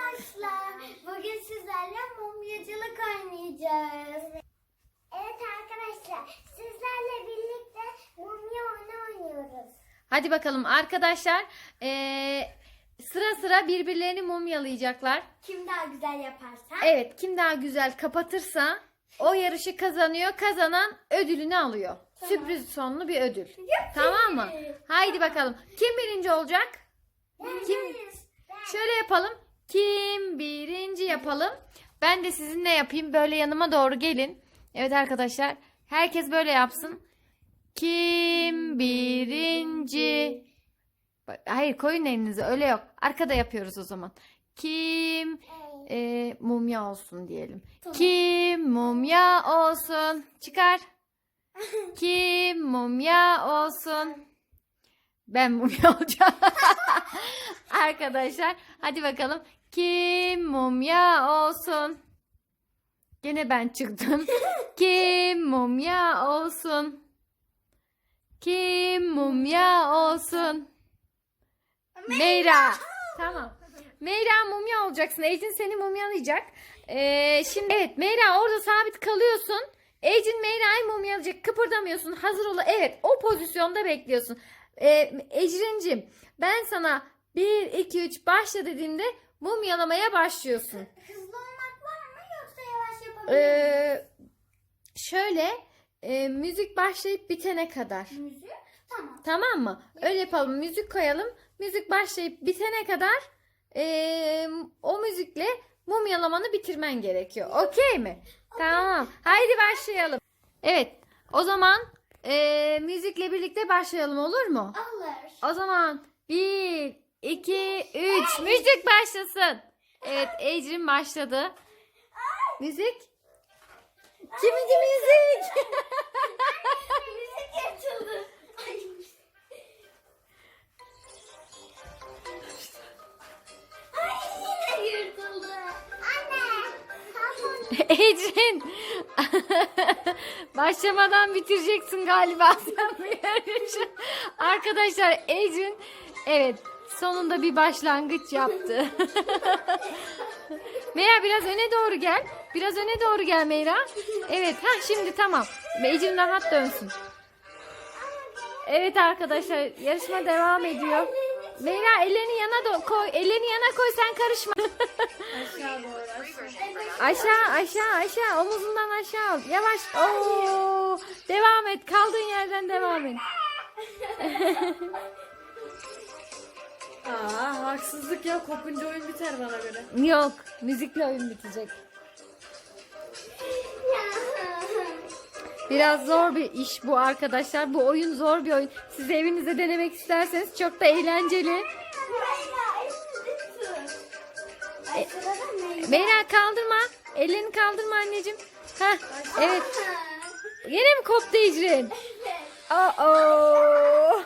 arkadaşlar. Bugün sizlerle mumyacılık oynayacağız. Evet arkadaşlar. Sizlerle birlikte mumya oyunu oynuyoruz. Hadi bakalım arkadaşlar eee, sıra sıra birbirlerini mumyalayacaklar. Kim daha güzel yaparsa. Evet kim daha güzel kapatırsa o yarışı kazanıyor. Kazanan ödülünü alıyor. Sürpriz sonlu bir ödül. Tamam mı? Haydi bakalım. Kim birinci olacak? Kim? Şöyle yapalım. Kim birinci yapalım. Ben de sizinle yapayım. Böyle yanıma doğru gelin. Evet arkadaşlar. Herkes böyle yapsın. Kim birinci? Hayır koyun elinizi öyle yok. Arkada yapıyoruz o zaman. Kim e, mumya olsun diyelim. Kim mumya olsun? Çıkar. Kim mumya olsun? Ben mumya olacağım. Arkadaşlar hadi bakalım. Kim mumya olsun? Gene ben çıktım. Kim mumya olsun? Kim mumya olsun? Meyra. Tamam. Meyra mumya olacaksın. Ecin seni mumyalayacak. Ee, şimdi evet Meyra orada sabit kalıyorsun. Ecin Meyra'yı mumyalayacak. Kıpırdamıyorsun. Hazır ol. Evet o pozisyonda bekliyorsun. Ee, Ecrin'cim ben sana 1, 2, 3 başla dediğimde mumyalamaya başlıyorsun. Hızlı olmak var mı yoksa yavaş yapabilir? Ee, şöyle e, müzik başlayıp bitene kadar. Müziği? Tamam. Tamam mı? Öyle yapalım. Müzik koyalım. Müzik başlayıp bitene kadar eee, o müzikle mumyalamanı bitirmen gerekiyor. Okey mi? Tamam. Haydi başlayalım. Evet. O zaman eee, müzikle birlikte başlayalım olur mu? Alır. O zaman 1, 2, 3 müzik başlasın. Evet Ecrin başladı. Müzik. Kiminki müzik? Başlamadan bitireceksin galiba sen bu yarışı. Arkadaşlar Ecrin evet sonunda bir başlangıç yaptı. Meyra biraz öne doğru gel. Biraz öne doğru gel Meyra. Evet ha şimdi tamam. Ecrin rahat dönsün. Evet arkadaşlar yarışma devam ediyor. Meyra ellerini yana do- koy. Ellerini yana koy sen karışma. Aşağı aşağı aşağı omuzundan aşağı al. Yavaş. Oo. Devam et. Kaldığın yerden devam et. Aa haksızlık ya kopunca oyun biter bana göre. Yok. Müzikle oyun bitecek. Biraz zor bir iş bu arkadaşlar. Bu oyun zor bir oyun. Siz evinizde denemek isterseniz çok da eğlenceli. Ne? Meyra kaldırma. Ellerini kaldırma anneciğim. Heh, evet. Yine mi koptu Ecrin? Oo.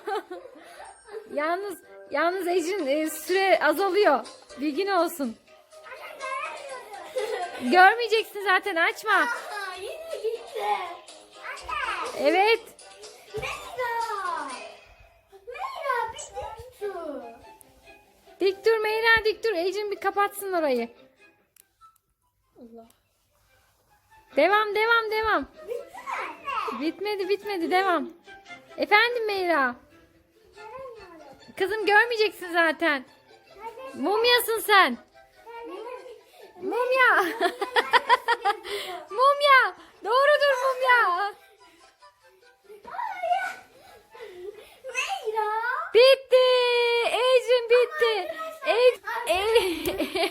yalnız yalnız Ecrin e, süre azalıyor. Bilgin olsun. Görmeyeceksin zaten açma. Evet. Dik dur Meyra dik dur. Ecrin bir kapatsın orayı. Allah. Devam devam devam. Bitmedi bitmedi devam. Efendim Meyra. Kızım görmeyeceksin zaten. Mumyasın sen. Mumya. mumya. Doğrudur mumya. Meyra. Bitti. Ecrin bitti. Ec E-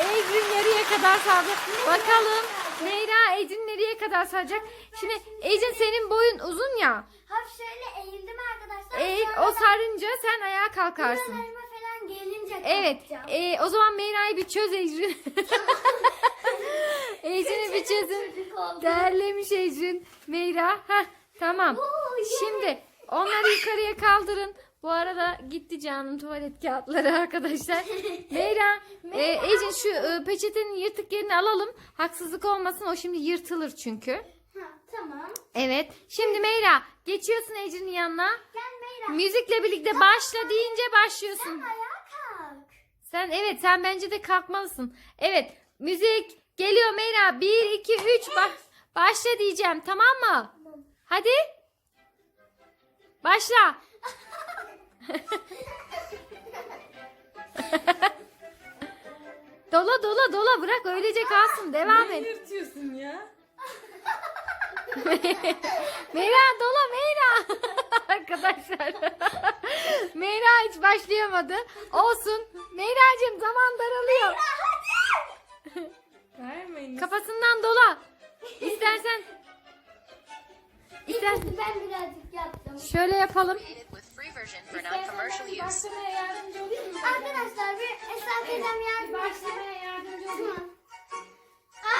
Ecrin yarıya kadar sardı. Bakalım Meyra Ecrin nereye kadar saracak? Şimdi Ecrin senin boyun uzun ya. Hafif şöyle eğildim arkadaşlar. Sonra o sarınca sen ayağa kalkarsın. buralarıma falan gelince Evet. kalkacağım. e, o zaman Meyra'yı bir çöz Ecrin. Ecrin'i bir çözün. Çocuk. Derlemiş Ecrin. Meyra. Heh, tamam. Oo. Şimdi onları yukarıya kaldırın. Bu arada gitti canım tuvalet kağıtları arkadaşlar. Meyra, e, şu e, peçetenin yırtık yerini alalım. Haksızlık olmasın o şimdi yırtılır çünkü. Ha, tamam. Evet. Şimdi Meyra geçiyorsun Ecrin'in yanına. Gel Meyra. Müzikle birlikte başla deyince başlıyorsun. Ayağa kalk. Sen evet sen bence de kalkmalısın. Evet müzik geliyor Meyra. 1 2 3 bak başla diyeceğim tamam mı? Hadi. Başla. dola dola dola bırak öylece kalsın devam Ne et. yırtıyorsun ya? Meyra dola Meyra. Arkadaşlar. Meyra hiç başlayamadı. Olsun. Meyracığım zaman daralıyor. Vermeyin. Kafasından dola. İstersen İster Ben birazcık yaptım. şöyle yapalım. Başlamaya yardımcı olayım mı? Arkadaşlar bir Esra teyzem yardım etsin. Başlamaya yardımcı olayım. Tamam.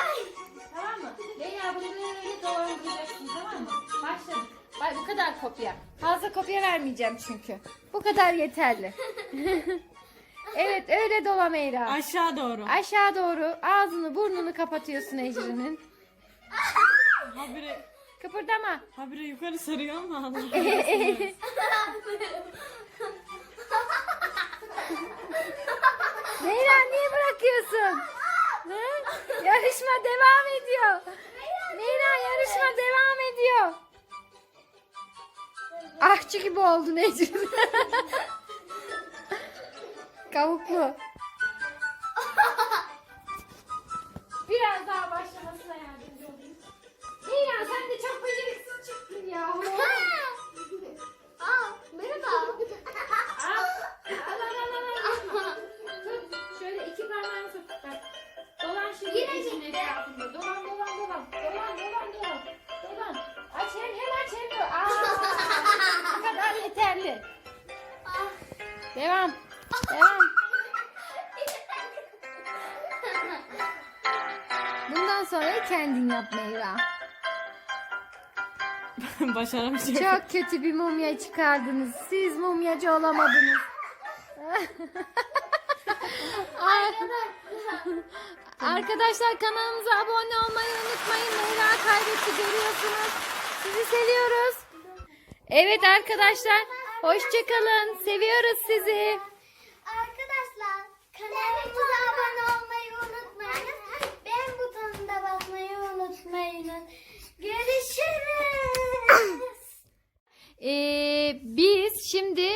Ay. Tamam mı? Leyla bunu böyle dolandıracaksın tamam mı? Başladık. Bak bu kadar kopya. Fazla kopya vermeyeceğim çünkü. Bu kadar yeterli. evet öyle dola Meyra. Aşağı doğru. Aşağı doğru ağzını burnunu kapatıyorsun Ecrin'in. Habire, Kıpırdama. habire yukarı sarıyor ama. Meyra niye bırakıyorsun? Hı? Yarışma devam ediyor. Meyra yarışma devam ediyor. Ahçı gibi oldun Ecrin. Kavuklu. Ya. Aa, merhaba. Al. Al al al al. al. Tut. Şöyle iki parmağını tut. Bak. Dolan şimdi Yine Ecrin gitti. etrafında. Dolan dolan dolan. Dolan dolan dolan. Dolan. Aç hem hem aç hem de. Aa. Bu kadar yeterli. Ah. Devam. Devam. Bundan sonra kendin yap Meyra. Başaramayacağım. Çok kötü bir mumya çıkardınız. Siz mumyacı olamadınız. Arkadaşlar kanalımıza abone olmayı unutmayın. Meyra kaybetti görüyorsunuz. Sizi seviyoruz. Evet arkadaşlar. Hoşçakalın. Seviyoruz sizi. Arkadaşlar kanalımıza abone olmayı unutmayınız. Beğen butonuna basmayı unutmayınız. Görüşürüz. Ee, biz şimdi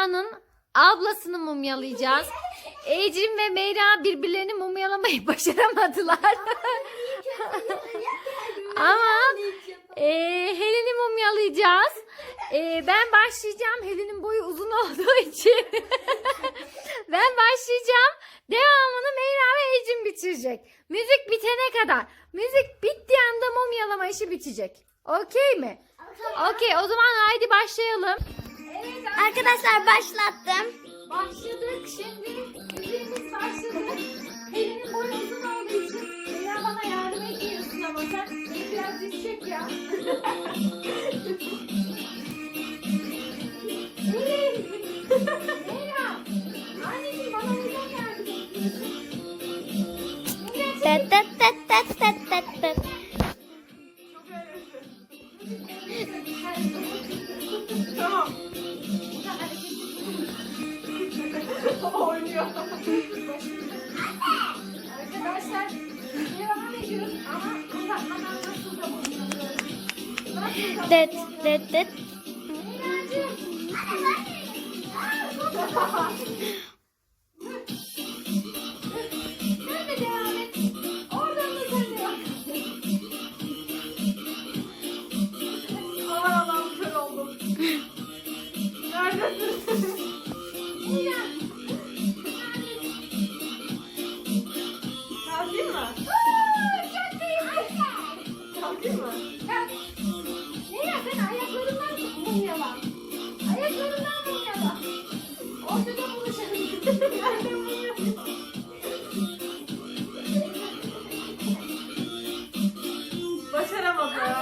Meyra'nın ablasını mumyalayacağız. Ecrin ve Meyra birbirlerini mumyalamayı başaramadılar. Ama e, Helen'i mumyalayacağız. E, ben başlayacağım. Helen'in boyu uzun olduğu için. ben başlayacağım. Devamını Meyra ve Ecrin bitirecek. Müzik bitene kadar. Müzik bittiği anda mumyalama işi bitecek. Okey mi? Okey o zaman haydi başlayalım. Arkadaşlar başlattım. Başladık şimdi. Müziğimiz başladı. Helen'in boyu uzun olduğu için bana yardım etmiyorsun ama sen biraz düşecek ya. Arkadaşlar devam ediyoruz ama uzatmadan nasıl da bulunuyoruz? Nasıl da Tet tet abla ya.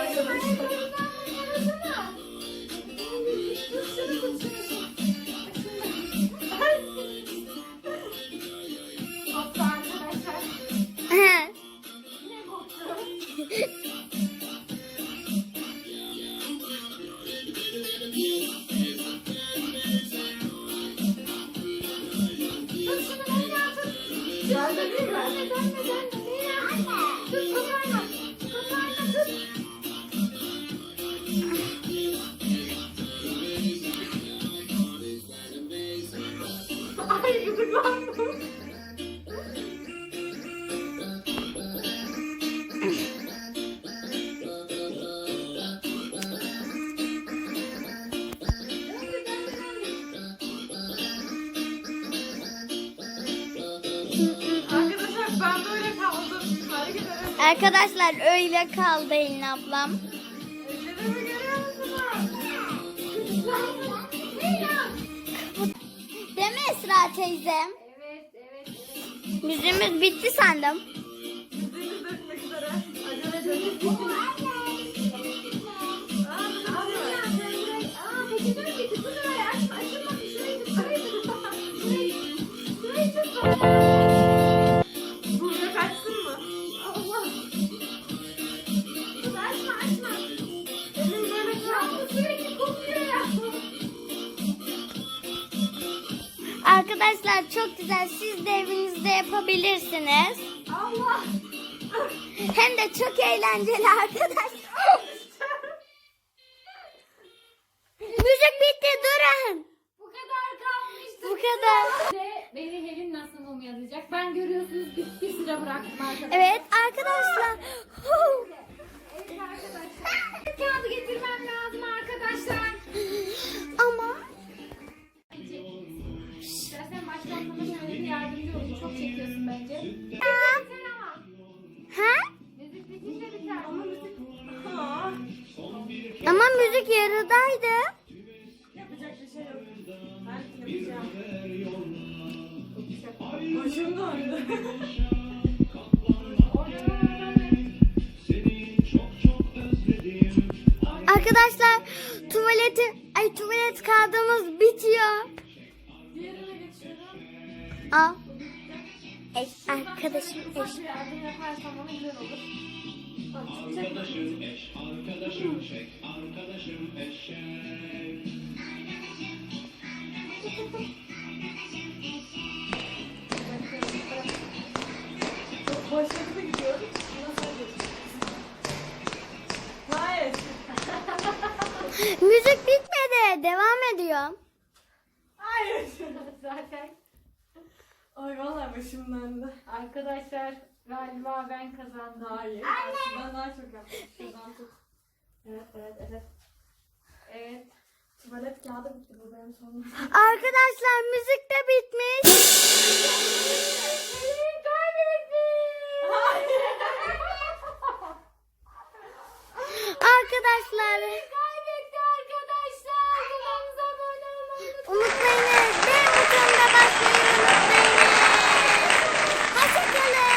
Geldi değil mi? Gelme gelme. Anne. Dur, dur, dur. Arkadaşlar ben böyle kaldım. Arkadaşlar öyle kaldı Elin ablam. Esra teyzem? Evet, evet, evet. Müziğimiz bitti sandım. Yüzünü dökmek üzere. Acele edelim. Yapabilirsiniz. Allah. Hem de çok eğlenceli arkadaşlar. Müzik bitti durun. Bu kadar kalmıştı. Bu kadar. Ve beni Helin nasıl mumyalayacak? Ben görüyorsunuz bir, bir sıra bıraktım arkadaşlar. Evet arkadaşlar. Evet arkadaşlar. Kağıdı getirmem lazım arkadaşlar. Ama İstersen bir yardımcı olayım. Çok çekiyorsun bence. Aa, ha? Müzik bitince biter. Ama müzik Aa, Ama müzik yarıdaydı. yapacak bir şey yok. Ben yapacağım. Başım döndü. Arkadaşlar tuvaleti ay tuvalet kağıdımız bitiyor. Diğerine geçiyorum. Al. Eş, arkadaşım eş. ufak bir yardım yaparsam ona güzel olur. Bak çıkacak. Çok başarılı gidiyorum. Nasıl Hayır. Müzik bitmedi. Devam ediyor. Hayır. Zaten Ay döndü. arkadaşlar galiba ben kazandım. Hayır. Ben daha çok yaptım. Şuradan tut. Evet evet evet. Evet. Tuvalet kağıdı bitti bu benim sonum. Arkadaşlar müzik de bitmiş. Arkadaşlar Kaybetti arkadaşlar. Kanalımıza abone olmayı unutmayın. Benim butonuna basmayı unutmayın. Hoşçakalın.